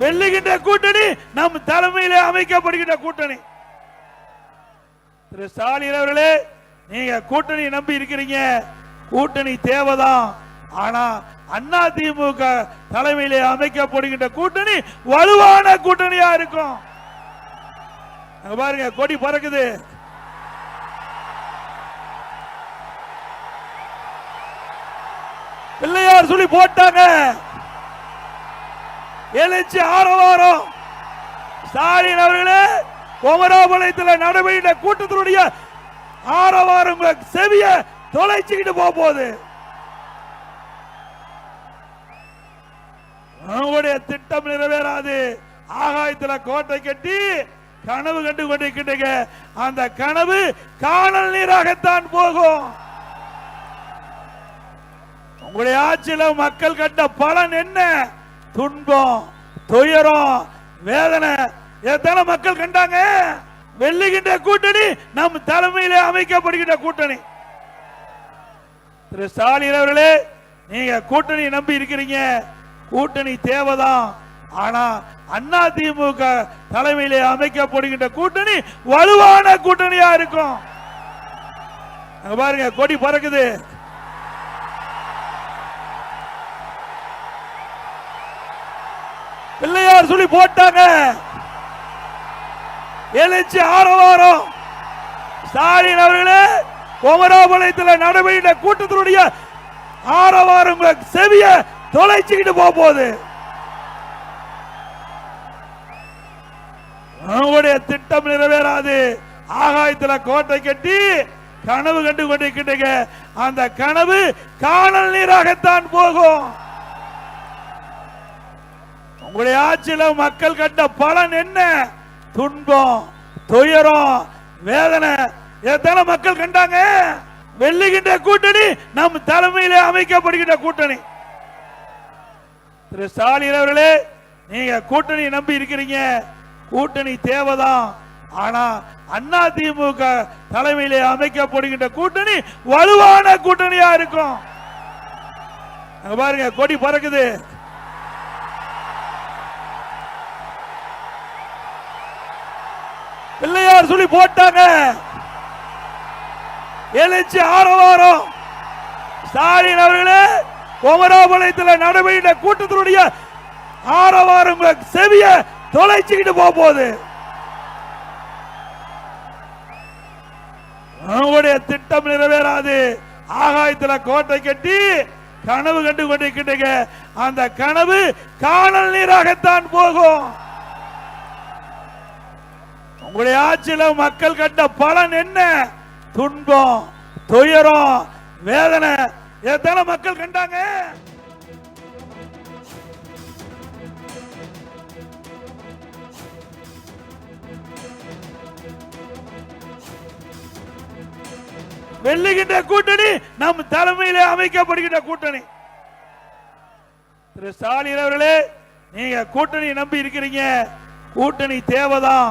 வெல்லுகின்ற கூட்டணி நம் தலைமையிலே அமைக்கப்படுகின்ற கூட்டணி. திரு ஸ்டாலின் அவர்களே நீங்க கூட்டணி நம்பி இருக்கிறீங்க. கூட்டணி தேவைதான். ஆனா அண்ணா திமுக தலைமையிலே அமைக்கப்படுகின்ற கூட்டணி வலுவான கூட்டணியா இருக்கும். பாருங்க கொடி பறக்குது. பிள்ளையார் சொல்லி போட்டாங்க. எழுச்சி ஆரவாரம். ஸ்டாலின் அவர்களே குமராபாளையத்தில் நடைபெற்ற கூட்டத்தினுடைய ஆரவாரம் செவிய தொலைச்சுக்கிட்டு போக போகுது. உங்களுடைய திட்டம் நிறைவேறாது. ஆகாயத்தில் கோட்டை கட்டி கனவு கண்டு கொண்டிருக்கின்றீங்க. அந்த கனவு காணல் நீராகத்தான் போகும். உங்களுடைய ஆட்சியில் மக்கள் கண்ட பலன் என்ன? துன்பம் துயரம் வேதனை எத்தனை மக்கள் கண்டாங்க? வெல்லுகின்ற கூட்டணி நம் தலைமையிலே அமைக்கப்படுகின்ற கூட்டணி. திரு ஸ்டாலின் அவர்களே நீங்க கூட்டணி நம்பி இருக்கிறீங்க. கூட்டணி தேவைதான். ஆனா அண்ணா திமுக தலைமையிலே அமைக்கப்படுகின்ற கூட்டணி வலுவான கூட்டணியா இருக்கும். பாருங்க கொடி பறக்குது. போட்டார் சொல்லி போட்டாங்க. எழுச்சி ஆரவாரம். ஸ்டாலின் அவர்களே குமராபாளையத்தில் நடைபெற்ற கூட்டத்தினுடைய ஆரவாரம் செவிய தொலைச்சுக்கிட்டு போக போகுது. உங்களுடைய திட்டம் நிறைவேறாது. ஆகாயத்துல கோட்டை கட்டி கனவு கண்டு கொண்டிருக்கின்றீங்க. அந்த கனவு காணல் நீராகத்தான் போகும். உங்களுடைய ஆட்சியில மக்கள் கண்ட பலன் என்ன? துன்பம் துயரம் வேதனை. எத்தனை மக்கள் கண்டாங்க? வெல்லுகின்ற கூட்டணி நம் தலைமையில அமைக்கப்படுகின்ற கூட்டணி. திரு ஸ்டாலின் அவர்களே நீங்க கூட்டணி நம்பி இருக்கிறீங்க. கூட்டணி தேவைதான். ஆனா அண்ணா திமுக தலைமையிலே அமைக்கப்படுகின்ற கூட்டணி வலுவான கூட்டணியா இருக்கும். பாருங்க கொடி பறக்குது. பிள்ளையார் சொல்லி போட்டாங்க. எழுச்சி ஆரவாரம். ஸ்டாலின் அவர்களே குமராபாளையத்தில் நடைபெற்ற கூட்டத்தினுடைய ஆரவாரம் செவிய தொலைச்சுக்கிட்டு போக போகுது. உங்களுடைய திட்டம் நிறைவேறாது. ஆகாயத்துல கோட்டை கட்டி கனவு கண்டு கொண்டிருக்கின்றீங்க. அந்த கனவு காணல் நீராகத்தான் போகும். உங்களுடைய ஆட்சியில மக்கள் கண்ட பலன் என்ன? துன்பம் துயரம் வேதனை எத்தனை மக்கள் கண்டாங்க? வெல்லுகின்ற கூட்டணி நம் தலைமையிலே அமைக்கப்படுகின்ற கூட்டணி. திரு ஸ்டாலின் அவர்களே நீங்க கூட்டணி நம்பி இருக்கிறீங்க. கூட்டணி தேவைதான்.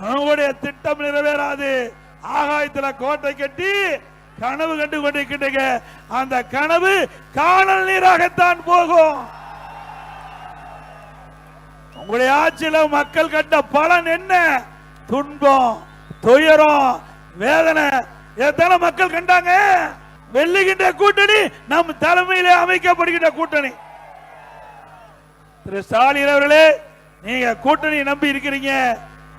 உங்களுடைய திட்டம் நிறைவேறாது. ஆகாயத்துல கோட்டை கட்டி கனவு கண்டு கொண்டிருக்கின்றீங்க. அந்த கனவு காணல் நீராகத்தான் போகும். உங்களுடைய ஆட்சியில மக்கள் கண்ட பலன் என்ன? துன்பம் துயரம் வேதனை. எத்தனை மக்கள் கண்டாங்க? வெல்லுகின்ற கூட்டணி நம் தலைமையிலே அமைக்கப்படுகின்ற கூட்டணி. திரு ஸ்டாலின் அவர்களே நீங்க கூட்டணி நம்பி இருக்கிறீங்க.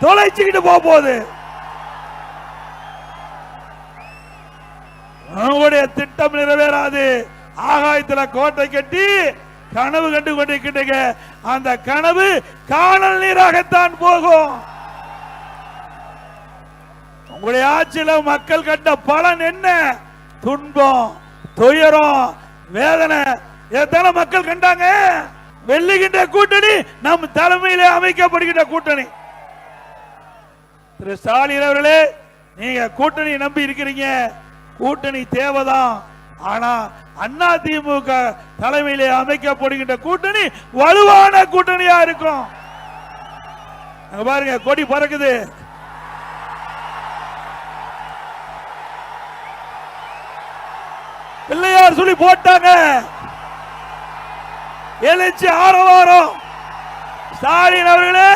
தொலைச்சுக்கிட்டு போக போகுது உங்களுடைய திட்டம் நிறைவேறாது. ஆகாயத்துல கோட்டை கட்டி கனவு கண்டு கொண்டிருக்கின்றீங்க. அந்த கனவு காணல் நீராகத்தான் போகும். உங்களுடைய ஆட்சியில மக்கள் கண்ட பலன் என்ன? துன்பம் துயரம் வேதனை. எத்தனை மக்கள் கண்டாங்க? வெல்லுகின்ற கூட்டணி நம் தலைமையிலே அமைக்கப்படுகின்ற கூட்டணி. திரு ஸ்டாலின் அவர்களே நீங்க கூட்டணி நம்பி இருக்கிறீங்க. கூட்டணி தேவைதான். ஆனா அண்ணா திமுக தலைமையிலே அமைக்கப்படுகின்ற கூட்டணி வலுவான கூட்டணியா இருக்கும். பாருங்க கொடி பறக்குது. பிள்ளையார் சொல்லி போட்டாங்க. எழுச்சி ஆரவாரம். ஸ்டாலின் அவர்களே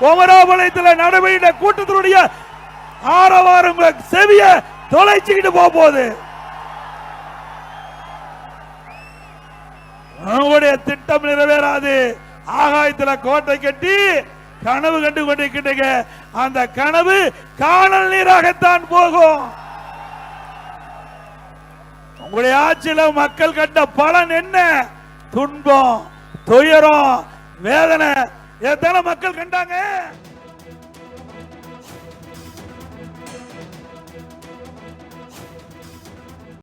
குமராபாளையத்தில் நடைபெற்ற கூட்டத்தினுடைய ஆரவாரம் செவிய தொலைச்சுக்கிட்டு போக போகுது நம்முடைய திட்டம் நிறைவேறாது. ஆகாயத்துல கோட்டை கட்டி கனவு கண்டு கொண்டிருக்கின்றீங்க. அந்த கனவு காணல் நீராகத்தான் போகும். உங்களுடைய ஆட்சியில மக்கள் கண்ட பலன் என்ன? துன்பம் துயரம் வேதனை எத்தனை மக்கள் கண்டாங்க?